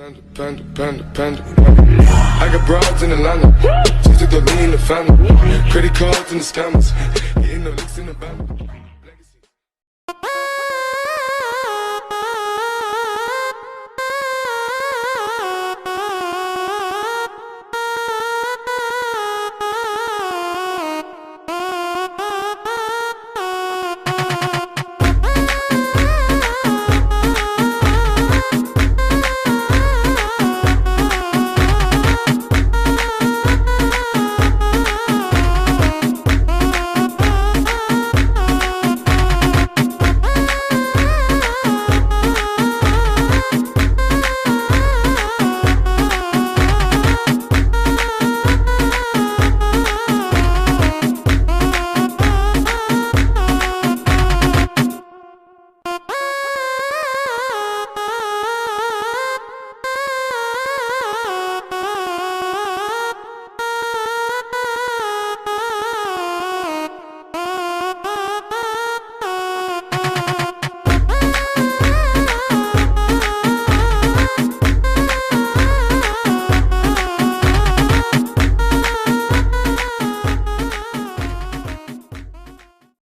Panda, panda, panda, panda. I got broads in Atlanta. Just to the lean, the family. Credit cards and the scammers. Getting the licks in the band.